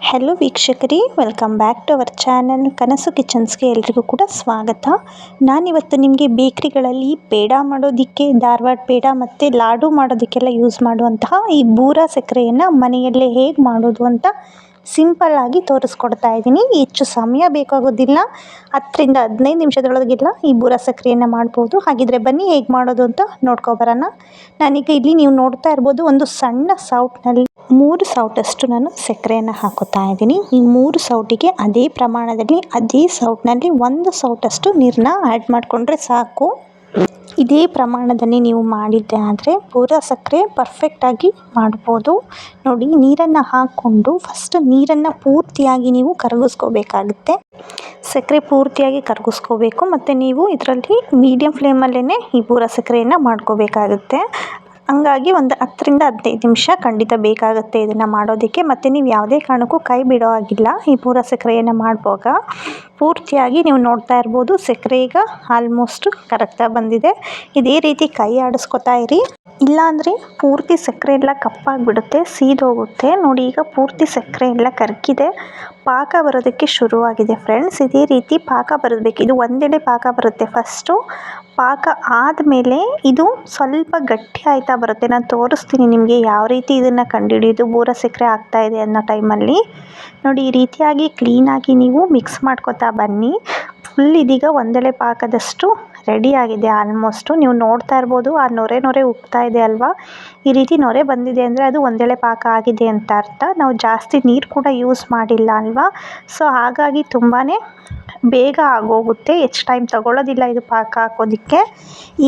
Hello ವೀಕ್ಷಕರೇ welcome back to our channel Kanasu ಕಿಚನ್ಸ್ಗೆ ಎಲ್ರಿಗೂ ಕೂಡ ಸ್ವಾಗತ. ನಾನಿವತ್ತು ನಿಮಗೆ ಬೇಕ್ರಿಗಳಲ್ಲಿ ಪೇಡ ಮಾಡೋದಕ್ಕೆ, ಧಾರವಾಡ ಪೇಡ ಮತ್ತು ಲಾಡು ಮಾಡೋದಕ್ಕೆಲ್ಲ ಯೂಸ್ ಮಾಡುವಂತಹ ಈ ಬೂರ ಸಕ್ಕರೆಯನ್ನು ಮನೆಯಲ್ಲೇ ಹೇಗೆ ಮಾಡೋದು ಅಂತ ಸಿಂಪಲ್ ಆಗಿ ತೋರಿಸ್ಕೊಡ್ತಾ ಇದ್ದೀನಿ. ಹೆಚ್ಚು ಸಮಯ ಬೇಕಾಗೋದಿಲ್ಲ. ಹತ್ತರಿಂದ ಹದಿನೈದು ನಿಮಿಷದೊಳಗೆಲ್ಲ ಈ ಬೂರ ಸಕ್ಕರೆಯನ್ನು ಮಾಡ್ಬೋದು. ಹಾಗಿದ್ರೆ ಬನ್ನಿ ಹೇಗೆ ಮಾಡೋದು ಅಂತ ನೋಡ್ಕೊಬರೋಣ ನಾನೀಗ ಇಲ್ಲಿ ನೀವು ನೋಡ್ತಾ ಇರ್ಬೋದು ಒಂದು ಸಣ್ಣ ಸೌಟ್ನಲ್ಲಿ ಮೂರು ಸೌಟಷ್ಟು ನಾನು ಸಕ್ಕರೆಯನ್ನು ಹಾಕೋತಾ ಇದ್ದೀನಿ. ಈ ಮೂರು ಸೌಟಿಗೆ ಅದೇ ಪ್ರಮಾಣದಲ್ಲಿ, ಅದೇ ಸೌಟ್ನಲ್ಲಿ ಒಂದು ಸೌಟಷ್ಟು ನೀರನ್ನ ಆ್ಯಡ್ ಮಾಡಿಕೊಂಡ್ರೆ ಸಾಕು. ಇದೇ ಪ್ರಮಾಣದಲ್ಲಿ ನೀವು ಮಾಡಿದ್ದೆ ಆದರೆ ಪೂರ ಸಕ್ಕರೆ ಪರ್ಫೆಕ್ಟಾಗಿ ಮಾಡ್ಬೋದು. ನೋಡಿ, ನೀರನ್ನು ಹಾಕ್ಕೊಂಡು ಫಸ್ಟ್ ನೀರನ್ನು ಪೂರ್ತಿಯಾಗಿ ನೀವು ಕರಗಿಸ್ಕೋಬೇಕಾಗುತ್ತೆ. ಸಕ್ಕರೆ ಪೂರ್ತಿಯಾಗಿ ಕರಗಿಸ್ಕೋಬೇಕು. ಮತ್ತು ನೀವು ಇದರಲ್ಲಿ ಮೀಡಿಯಮ್ ಫ್ಲೇಮಲ್ಲೇ ಈ ಪೂರ ಸಕ್ಕರೆಯನ್ನು ಮಾಡ್ಕೋಬೇಕಾಗುತ್ತೆ. ಹಂಗಾಗಿ ಒಂದು ಹತ್ತರಿಂದ ಹದಿನೈದು ನಿಮಿಷ ಖಂಡಿತ ಬೇಕಾಗುತ್ತೆ ಇದನ್ನು ಮಾಡೋದಕ್ಕೆ. ಮತ್ತು ನೀವು ಯಾವುದೇ ಕಾರಣಕ್ಕೂ ಕೈ ಬಿಡೋ ಹಾಗಿಲ್ಲ. ಈ ಪೂರ ಸಕ್ಕರೆಯನ್ನು ಮಾಡುವಾಗ ಪೂರ್ತಿಯಾಗಿ ನೀವು ನೋಡ್ತಾ ಇರ್ಬೋದು. ಸಕ್ಕರೆ ಈಗ ಆಲ್ಮೋಸ್ಟ್ ಕರಗ್ತಾ ಬಂದಿದೆ. ಇದೇ ರೀತಿ ಕೈ ಆಡಿಸ್ಕೊತಾ ಇರಿ. ಇಲ್ಲಾಂದರೆ ಪೂರ್ತಿ ಸಕ್ಕರೆ ಎಲ್ಲ ಕಪ್ಪಾಗಿಬಿಡುತ್ತೆ, ಸೀದೋಗುತ್ತೆ. ನೋಡಿ, ಈಗ ಪೂರ್ತಿ ಸಕ್ಕರೆ ಎಲ್ಲ ಕರ್ಕಿದೆ. ಪಾಕ ಬರೋದಕ್ಕೆ ಶುರುವಾಗಿದೆ ಫ್ರೆಂಡ್ಸ್ ಇದೇ ರೀತಿ ಪಾಕ ಬರಬೇಕು ಇದು ಒಂದೆಡೆ ಪಾಕ ಬರುತ್ತೆ ಫಸ್ಟು ಪಾಕ ಆದಮೇಲೆ ಇದು ಸ್ವಲ್ಪ ಗಟ್ಟಿ ಆಯ್ತಾ ಬರುತ್ತೆ. ನಾನು ತೋರಿಸ್ತೀನಿ ನಿಮಗೆ ಯಾವ ರೀತಿ ಇದನ್ನು ಕಂಡುಹಿಡಿಯೋದು ಬೂರ ಸಕ್ಕರೆ ಆಗ್ತಾಯಿದೆ ಅನ್ನೋ ಟೈಮಲ್ಲಿ. ನೋಡಿ, ಈ ರೀತಿಯಾಗಿ ಕ್ಲೀನಾಗಿ ನೀವು ಮಿಕ್ಸ್ ಮಾಡ್ಕೊತಾ ಬನ್ನಿ. ಫುಲ್ ಇದೀಗ ಒಂದೆಳೆ ಪಾಕದಷ್ಟು ರೆಡಿ ಆಗಿದೆ ಆಲ್ಮೋಸ್ಟು ನೀವು ನೋಡ್ತಾ ಇರ್ಬೋದು, ಆ ನೊರೆ ನೊರೆ ಉಕ್ತಾ ಇದೆ ಅಲ್ವಾ? ಈ ರೀತಿ ನೊರೆ ಬಂದಿದೆ ಅಂದರೆ ಅದು ಒಂದೆಳೆ ಪಾಕ ಆಗಿದೆ ಅಂತ ಅರ್ಥ. ನಾವು ಜಾಸ್ತಿ ನೀರು ಕೂಡ ಯೂಸ್ ಮಾಡಿಲ್ಲ ಅಲ್ವಾ? ಸೊ ಹಾಗಾಗಿ ತುಂಬಾ ಬೇಗ ಆಗೋಗುತ್ತೆ. ಹೆಚ್ಚು ಟೈಮ್ ತಗೊಳ್ಳೋದಿಲ್ಲ ಇದು ಪಾಕ ಹಾಕೋದಕ್ಕೆ.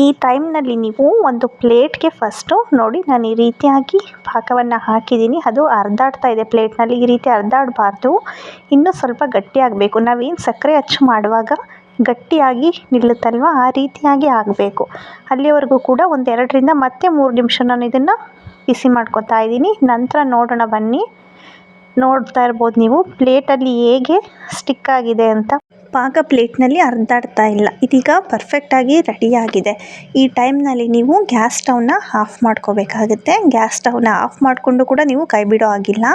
ಈ ಟೈಮ್ನಲ್ಲಿ ನೀವು ಒಂದು ಪ್ಲೇಟ್ಗೆ ಫಸ್ಟು ನೋಡಿ, ನಾನು ಈ ರೀತಿಯಾಗಿ ಪಾಕವನ್ನು ಹಾಕಿದ್ದೀನಿ. ಅದು ಅರ್ಧಾಡ್ತಾ ಇದೆ. ಪ್ಲೇಟ್ನಲ್ಲಿ ಈ ರೀತಿ ಅರ್ಧಾಡಬಾರ್ದು ಇನ್ನೂ ಸ್ವಲ್ಪ ಗಟ್ಟಿಯಾಗಬೇಕು ನಾವೇನು ಸಕ್ಕರೆ ಅಚ್ಚು ಮಾಡುವಾಗ ಗಟ್ಟಿಯಾಗಿ ನಿಲ್ಲುತ್ತಲ್ವ? ಆ ರೀತಿಯಾಗಿ ಆಗಬೇಕು. ಅಲ್ಲಿವರೆಗೂ ಕೂಡ ಒಂದು ಎರಡರಿಂದ ಮತ್ತೆ ಮೂರು ನಿಮಿಷ ನಾನು ಇದನ್ನು ಬಿಸಿ ಮಾಡ್ಕೊತಾ ಇದ್ದೀನಿ. ನಂತರ ನೋಡೋಣ ಬನ್ನಿ. ನೋಡ್ತಾ ಇರ್ಬೋದು ನೀವು. ಪ್ಲೇಟಲ್ಲಿ ಹೇಗೆ ಸ್ಟಿಕ್ ಆಗಿದೆ ಅಂತ. ಪಾಕ ಪ್ಲೇಟ್ನಲ್ಲಿ ಹರಿದಾಡ್ತಾ ಇಲ್ಲ. ಇದೀಗ ಪರ್ಫೆಕ್ಟಾಗಿ ರೆಡಿಯಾಗಿದೆ ಈ ಟೈಮ್ನಲ್ಲಿ ನೀವು ಗ್ಯಾಸ್ ಸ್ಟವ್ನ ಆಫ್ ಮಾಡ್ಕೋಬೇಕಾಗುತ್ತೆ. ಗ್ಯಾಸ್ ಸ್ಟವ್ನ ಆಫ್ ಮಾಡಿಕೊಂಡು ಕೂಡ ನೀವು ಕೈ ಬಿಡೋ ಆಗಿಲ್ಲ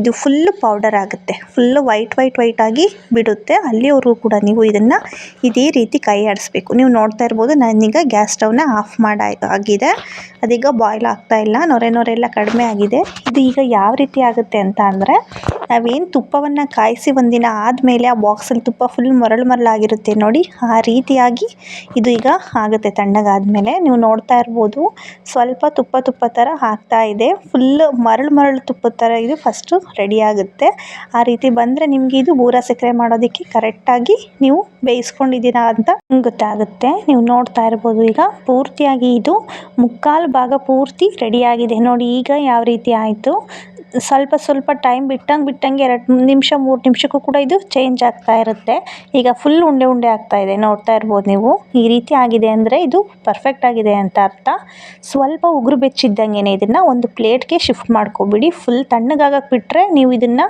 ಇದು ಫುಲ್ಲು ಪೌಡರ್ ಆಗುತ್ತೆ. ಫುಲ್ಲು ವೈಟ್ ವೈಟ್ ವೈಟ್ ಆಗಿ ಬಿಡುತ್ತೆ. ಅಲ್ಲಿವರೆಗೂ ಕೂಡ ನೀವು ಇದನ್ನು ಇದೇ ರೀತಿ ಕೈ ಆಡಿಸ್ಬೇಕು. ನೀವು ನೋಡ್ತಾ ಇರ್ಬೋದು, ನಾನೀಗ ಗ್ಯಾಸ್ ಸ್ಟವ್ನ ಆಫ್ ಮಾಡ ಆಗಿದೆ. ಅದೀಗ ಬಾಯ್ಲ್ ಆಗ್ತಾ ಇಲ್ಲ. ನೊರೆ ನೊರೆ ಎಲ್ಲ ಕಡಿಮೆ ಆಗಿದೆ. ಇದು ಈಗ ಯಾವ ರೀತಿ ಆಗುತ್ತೆ ಅಂತ ಅಂದರೆ ನಾವೇನು ತುಪ್ಪವನ್ನು ಕಾಯಿಸಿ ಒಂದಿನ ಆದಮೇಲೆ ಆ ಬಾಕ್ಸಲ್ಲಿ ತುಪ್ಪ ಫುಲ್ ಮರಳು ಮರಳಾಗಿರುತ್ತೆ ನೋಡಿ, ಆ ರೀತಿಯಾಗಿ ಇದು ಈಗ ಆಗುತ್ತೆ. ತಣ್ಣಗಾದಮೇಲೆ ನೀವು ನೋಡ್ತಾ ಇರ್ಬೋದು, ಸ್ವಲ್ಪ ತುಪ್ಪ ತುಪ್ಪ ಥರ ಆಗ್ತಾ ಇದೆ. ಫುಲ್ ಮರಳು ಮರಳು ತುಪ್ಪ ಥರ ಇದು ಫಸ್ಟು ರೆಡಿ ಆಗುತ್ತೆ. ಆ ರೀತಿ ಬಂದರೆ ನಿಮಗೆ ಇದು ಬೂರ ಸಕ್ಕರೆ ಮಾಡೋದಕ್ಕೆ ಕರೆಕ್ಟಾಗಿ ನೀವು ಬೇಯಿಸ್ಕೊಂಡಿದ್ದೀರಾ ಅಂತ ಗೊತ್ತಾಗುತ್ತೆ. ನೀವು ನೋಡ್ತಾ ಇರ್ಬೋದು ಈಗ ಪೂರ್ತಿಯಾಗಿ ಇದು ಮುಕ್ಕಾಲು ಭಾಗ ಪೂರ್ತಿ ರೆಡಿಯಾಗಿದೆ ನೋಡಿ ಈಗ ಯಾವ ರೀತಿ ಆಯಿತು. ಸ್ವಲ್ಪ ಸ್ವಲ್ಪ ಟೈಮ್ ಬಿಟ್ಟಂಗೆ ಬಿಟ್ಟಂಗೆ ಎರಡು ನಿಮಿಷ, ಮೂರು ನಿಮಿಷಕ್ಕೂ ಕೂಡ ಇದು ಚೇಂಜ್ ಆಗ್ತಾ ಇರುತ್ತೆ. ಈಗ ಫುಲ್ ಉಂಡೆ ಉಂಡೆ ಆಗ್ತಾ ಇದೆ. ನೋಡ್ತಾ ಇರ್ಬೋದು ನೀವು. ಈ ರೀತಿ ಆಗಿದೆ ಅಂದರೆ ಇದು ಪರ್ಫೆಕ್ಟ್ ಆಗಿದೆ ಅಂತ ಅರ್ಥ. ಸ್ವಲ್ಪ ಉಗುರು ಬೆಚ್ಚಿದ್ದಂಗೆ ಇದನ್ನು ಒಂದು ಪ್ಲೇಟ್ಗೆ ಶಿಫ್ಟ್ ಮಾಡ್ಕೊಬಿಡಿ. ಫುಲ್ ತಣ್ಣಗಾಗಕ್ಕೆ ಬಿಟ್ಟರೆ ನೀವು ಇದನ್ನು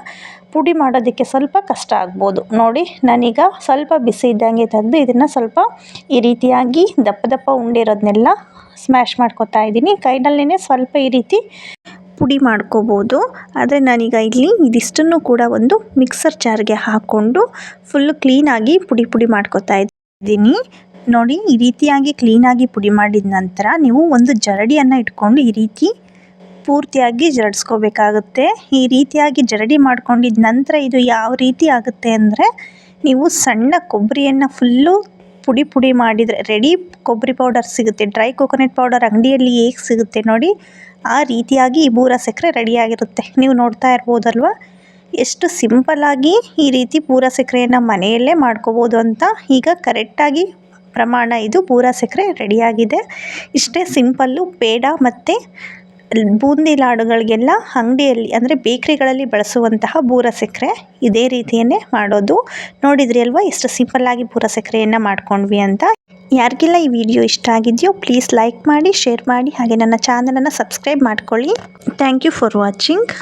ಪುಡಿ ಮಾಡೋದಕ್ಕೆ ಸ್ವಲ್ಪ ಕಷ್ಟ ಆಗ್ಬೋದು. ನೋಡಿ, ನಾನೀಗ ಸ್ವಲ್ಪ ಬಿಸಿ ಇದ್ದಂಗೆ ತೆಗೆದು ಇದನ್ನು ಸ್ವಲ್ಪ ಈ ರೀತಿಯಾಗಿ ದಪ್ಪ ದಪ್ಪ ಉಂಡೆ ಇರೋದನ್ನೆಲ್ಲ ಸ್ಮ್ಯಾಶ್ ಮಾಡ್ಕೊತಾ ಇದ್ದೀನಿ ಕೈನಲ್ಲೇ ಸ್ವಲ್ಪ ಈ ರೀತಿ ಪುಡಿ ಮಾಡ್ಕೋಬೋದು. ಆದರೆ ನಾನೀಗ ಇಲ್ಲಿ ಇದಿಷ್ಟನ್ನು ಕೂಡ ಒಂದು ಮಿಕ್ಸರ್ ಜಾರ್ಗೆ ಹಾಕ್ಕೊಂಡು ಫುಲ್ಲು ಕ್ಲೀನಾಗಿ ಪುಡಿ ಪುಡಿ ಮಾಡ್ಕೋತಾ ಇದ್ದೀನಿ. ನೋಡಿ, ಈ ರೀತಿಯಾಗಿ ಕ್ಲೀನಾಗಿ ಪುಡಿ ಮಾಡಿದ ನಂತರ ನೀವು ಒಂದು ಜರಡಿಯನ್ನು ಇಟ್ಕೊಂಡು ಈ ರೀತಿ ಪೂರ್ತಿಯಾಗಿ ಜರಡಿಸ್ಕೋಬೇಕಾಗುತ್ತೆ. ಈ ರೀತಿಯಾಗಿ ಜರಡಿ ಮಾಡ್ಕೊಂಡಿದ ನಂತರ ಇದು ಯಾವ ರೀತಿ ಆಗುತ್ತೆ ಅಂದರೆ, ನೀವು ಸಣ್ಣ ಕೊಬ್ಬರಿಯನ್ನು ಫುಲ್ಲು ಪುಡಿ ಪುಡಿ ಮಾಡಿದರೆ ರೆಡಿ ಕೊಬ್ಬರಿ ಪೌಡರ್ ಸಿಗುತ್ತೆ. ಡ್ರೈ ಕೊಕೊನೆಟ್ ಪೌಡರ್ ಅಂಗಡಿಯಲ್ಲಿ ಹೇಗೆ ಸಿಗುತ್ತೆ ನೋಡಿ, ಆ ರೀತಿಯಾಗಿ ಈ ಬೂರ ಸಕ್ಕರೆ ರೆಡಿಯಾಗಿರುತ್ತೆ ನೀವು ನೋಡ್ತಾ ಇರ್ಬೋದಲ್ವ? ಎಷ್ಟು ಸಿಂಪಲಾಗಿ ಈ ರೀತಿ ಪೂರ ಸಕ್ಕರೆಯನ್ನು ಮನೆಯಲ್ಲೇ ಮಾಡ್ಕೋಬೋದು ಅಂತ ಈಗ ಕರೆಕ್ಟಾಗಿ ಪ್ರಮಾಣ ಇದು ಪೂರ ಸಕ್ಕರೆ ರೆಡಿಯಾಗಿದೆ ಇಷ್ಟೇ ಸಿಂಪಲ್ಲು ಪೇಡ ಮತ್ತು ಬೂಂದಿ ಲಾಡುಗಳಿಗೆಲ್ಲ ಅಂಗಡಿಯಲ್ಲಿ, ಅಂದರೆ ಬೇಕ್ರಿಗಳಲ್ಲಿ ಬಳಸುವಂತಹ ಬೂರ ಸಕ್ಕರೆ ಇದೇ ರೀತಿಯೇ ಮಾಡೋದು. ನೋಡಿದ್ರಿ ಅಲ್ವಾ? ಎಷ್ಟು ಸಿಂಪಲ್ಲಾಗಿ ಬೂರ ಸಕ್ಕರೆಯನ್ನು ಮಾಡ್ಕೊಂಡ್ವಿ ಅಂತ. ಯಾರಿಗೆಲ್ಲ ಈ ವಿಡಿಯೋ ಇಷ್ಟ ಆಗಿದೆಯೋ ಪ್ಲೀಸ್ ಲೈಕ್ ಮಾಡಿ ಶೇರ್ ಮಾಡಿ, ಹಾಗೆ ನನ್ನ ಚಾನಲನ್ನು ಸಬ್ಸ್ಕ್ರೈಬ್ ಮಾಡ್ಕೊಳ್ಳಿ. Thank you for watching